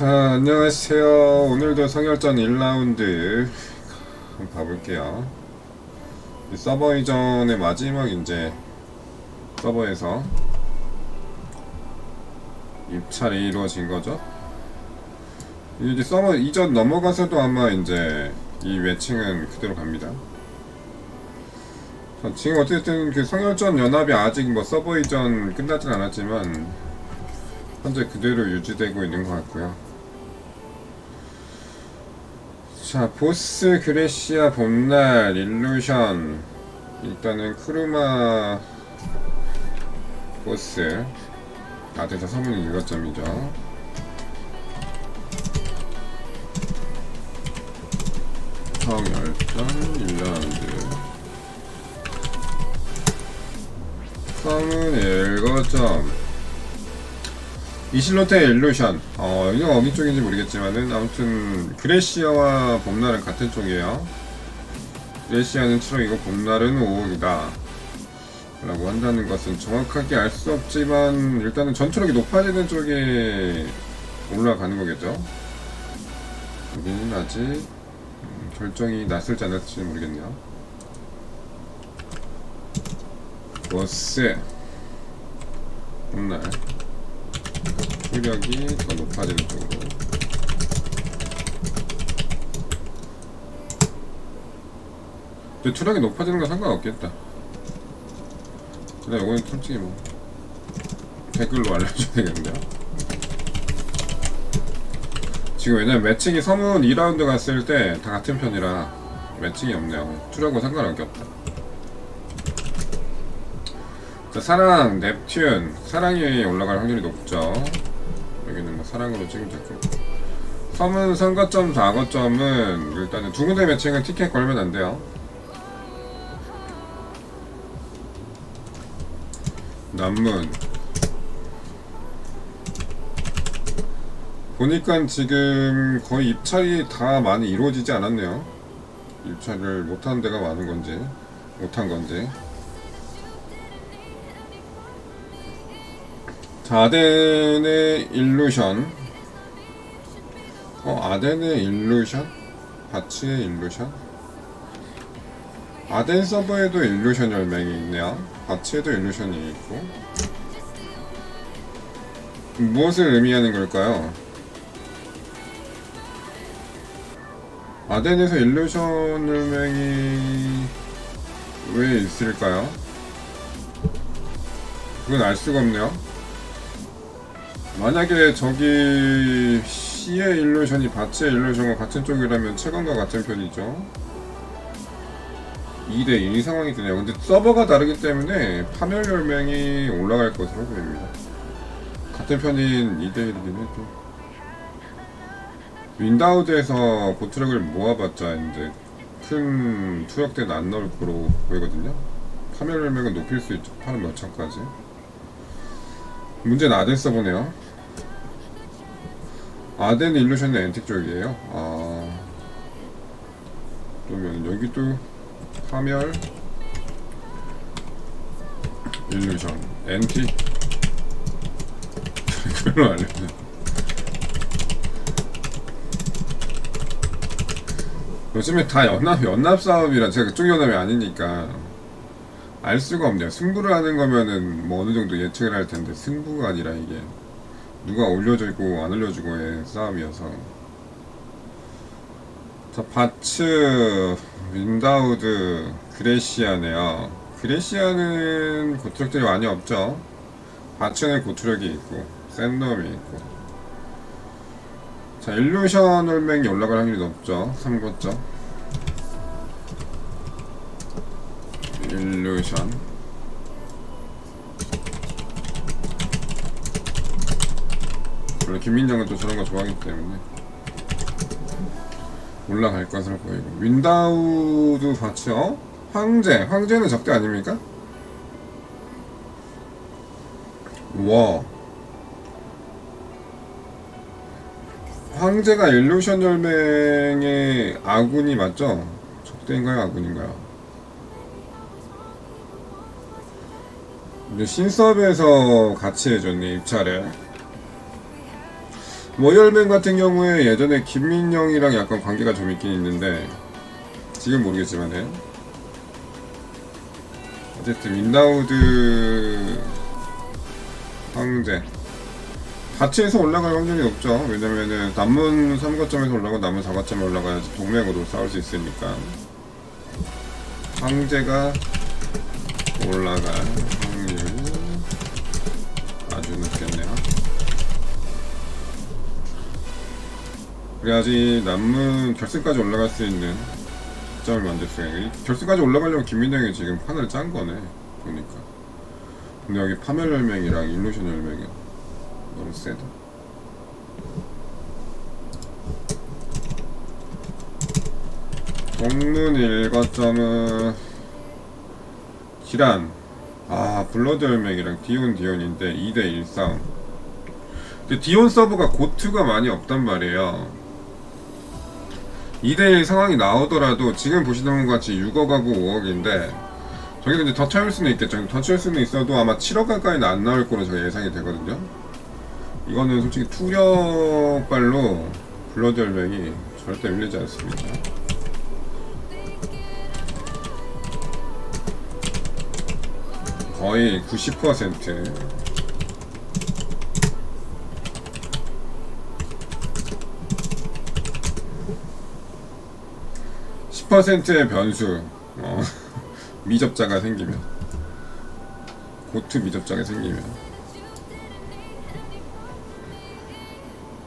자, 안녕하세요. 오늘도 성열전 1라운드 한번 봐볼게요. 이 서버 이전의 마지막 이제 서버에서 입찰이 이루어진 거죠. 이제 서버 이전 넘어가서도 아마 이제 이 매칭은 그대로 갑니다. 자, 지금 어쨌든 그 성열전 연합이 아직 뭐 서버 이전 끝나진 않았지만 현재 그대로 유지되고 있는 것 같고요. 자, 보스 그레시아 봄날 일루션. 일단은 크루마 보스. 아대자 서문이 6점이죠. 성 열전 1라운드. 서문 1거점 이실로테 일루션. 어 이거 어디 쪽인지 모르겠지만은 아무튼 그레시아와 봄날은 같은 쪽이에요. 그레시아는 7억이고 봄날은 5억이다. 라고 한다는 것은 정확하게 알 수 없지만 일단은 전투력이 높아지는 쪽에 올라가는 거겠죠. 여기는 아직 음, 결정이 났을지 안 났을지 모르겠네요. 보스. 봄날 수력이 더 높아지는 쪽으로. 근데 투력이 높아지는 건 상관없겠다. 근데 이거는 솔직히 뭐 댓글로 알려줘야 되겠는데요. 지금 왜냐면 매칭이 서문 2라운드 갔을 때 다 같은 편이라 매칭이 없네요. 투력은 상관할 게 없다. 자, 사랑, 넵튠. 사랑이 올라갈 확률이 높죠. 사랑으로 될고 섬은 3거점, 4거점은 일단은 두 군데 매칭은 티켓 걸면 안 돼요. 남문. 보니까 지금 거의 입찰이 다 많이 이루어지지 않았네요. 입찰을 못한 데가 많은 건지, 못한 건지. 아덴의 일루션. 어, 아덴의 일루션? 바츠의 일루션? 아덴 서버에도 일루션 열맹이 있네요. 바츠에도 일루션이 있고. 무엇을 의미하는 걸까요? 아덴에서 일루션 열맹이 왜 있을까요? 그건 알 수가 없네요. 만약에 저기 C의 일루션이 바치의 일루션과 같은 쪽이라면 최강과 같은 편이죠. 2대1 상황이 되네요. 근데 서버가 다르기 때문에 파멸 열맹이 올라갈 것으로 보입니다. 같은 편인 2대1이긴 해도. 윈다우드에서 보트력을 모아봤자 이제 큰 투역대는 안 나올 거로 보이거든요. 파멸 열맹은 높일 수 있죠. 파는 몇 천까지. 문제는 아덴 서버네요. 아덴 일루션은 엔틱 쪽이에요. 아 그러면 여기도 파멸 일루션 엔틱 그걸로 알려줘. 요즘에 다 연합 연합 싸움이라 제가 그쪽 연합이 아니니까 알 수가 없네요. 승부를 하는 거면은 뭐 어느 정도 예측을 할 텐데 승부가 아니라 이게 누가 올려주고 안 올려주고의 싸움이어서 자 바츠 윈다우드 그레시아네요. 그레시아는 고투력들이 많이 없죠. 바츠는 고투력이 있고 샌덤이 있고 자 일루션 홀맹이 올라갈 확률이 높죠. 3거점 일루션 원래 김민정은 또 저런 거 좋아하기 때문에 올라갈 것으로 보이고 윈다우드 봤죠? 황제 황제는 적대 아닙니까? 와 황제가 일루션 열맹의 아군이 맞죠? 적대인가요 아군인가요? 이제 신섭에서 같이 해줬네 입찰을 워열맨 같은 경우에 예전에 김민영이랑 약간 관계가 좀 있긴 있는데 지금 모르겠지만 은 어쨌든 윈다우드 황제. 같이 해서 올라갈 확률이 높죠. 왜냐면은 남문 3거점에서 올라가고 남문 4거점에 올라가야지 동맹으로 싸울 수 있으니까. 황제가 올라갈 확률 아주 높겠네요 그래야지 남문 결승까지 올라갈 수 있는 점을 만들었어요. 이 결승까지 올라가려면 김민영이 지금 판을 짠 거네. 보니까. 근데 여기 파멸 열맹이랑 일루션 열맹이 너무 세다. 동문 일거점은 기란 아 블러드 열맹이랑 디온 디온인데 2대1 싸움 근데 디온 서버가 고트가 많이 없단 말이에요 2대1 상황이 나오더라도 지금 보시는 것 같이 6억하고 5억인데 저기 근데 더 차일 수는 있겠죠. 더 차일 수는 있어도 아마 7억 가까이는 안 나올 거로 제가 예상이 되거든요. 이거는 솔직히 투력발로 블러드 열맹이 절대 밀리지 않습니다. 거의 90% 10%의 변수. 어, 미접자가 생기면. 고트 미접자가 생기면.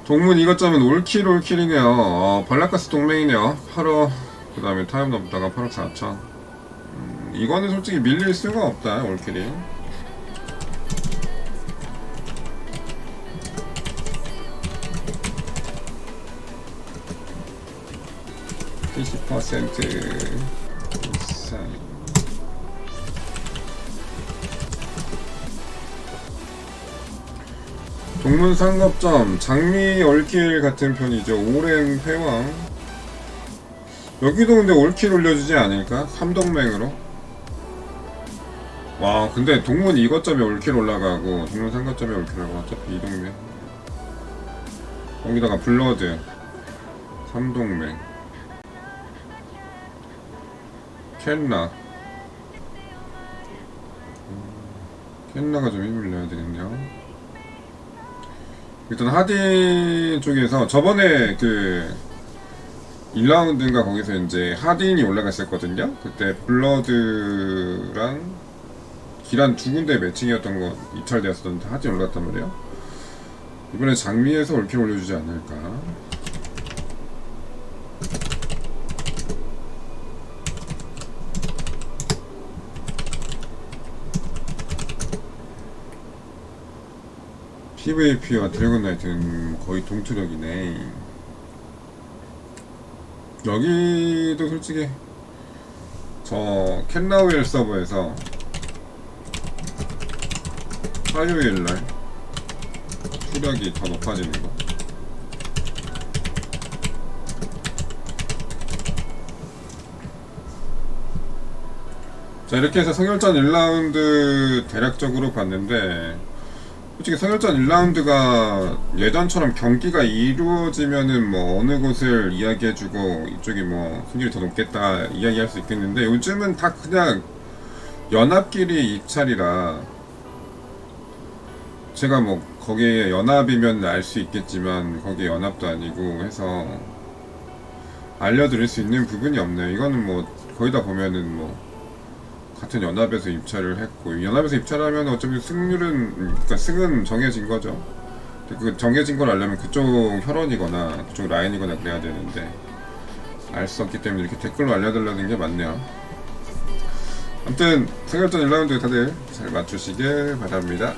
동문 이것점은 올킬 올킬이네요. 어, 발라카스 동맹이네요. 8억 그 다음에 타임 넘다가 8억 4천. 음, 이거는 솔직히 밀릴 수가 없다 올킬이 (20%) 이상 동문 상급점 장미 올킬 같은 편이죠. 오랜 패왕. 여기도 근데 올킬 올려주지 않을까? 삼동맹으로? 와 근데 동문 이것점에 올킬 올라가고 동문 상급점에 올킬 올라가고 어차피 이동맹 거기다가 블러드 삼동맹 캔나 캔나가 좀 힘을 내야 되겠네요 일단 하딘 쪽에서 저번에 그 1라운드인가 거기서 이제 하딘이 올라갔었거든요. 그때 블러드랑 기란 두 군데 매칭이었던 거 입찰되었었는데 하딘 올라갔단 말이에요. 이번에 장미에서 올킬 올려주지 않을까. PVP와 드래곤 나이트는 거의 동투력이네. 여기도 솔직히 저 캔나우일 서버에서 화요일날 투력이 더 높아지는 거. 자 이렇게 해서 성열전 1라운드 대략적으로 봤는데 솔직히 성열전 1라운드가 예전처럼 경기가 이루어지면은 뭐 어느 곳을 이야기해주고 이쪽이 뭐 승률이 더 높겠다 이야기할 수 있겠는데 요즘은 다 그냥 연합끼리 입찰이라 제가 뭐 거기에 연합이면 알 수 있겠지만 거기에 연합도 아니고 해서 알려드릴 수 있는 부분이 없네요. 이거는 뭐 거의 다 보면은 뭐 같은 연합에서 입찰을 했고 연합에서 입찰하면 어차피 승률은 그러니까 승은 정해진 거죠. 그 정해진 걸 알려면 그쪽 혈원이거나 그쪽 라인이거나 그래야 되는데 알 수 없기 때문에 이렇게 댓글로 알려달라는 게 맞네요. 아무튼 승결전 1라운드 다들 잘 맞추시길 바랍니다.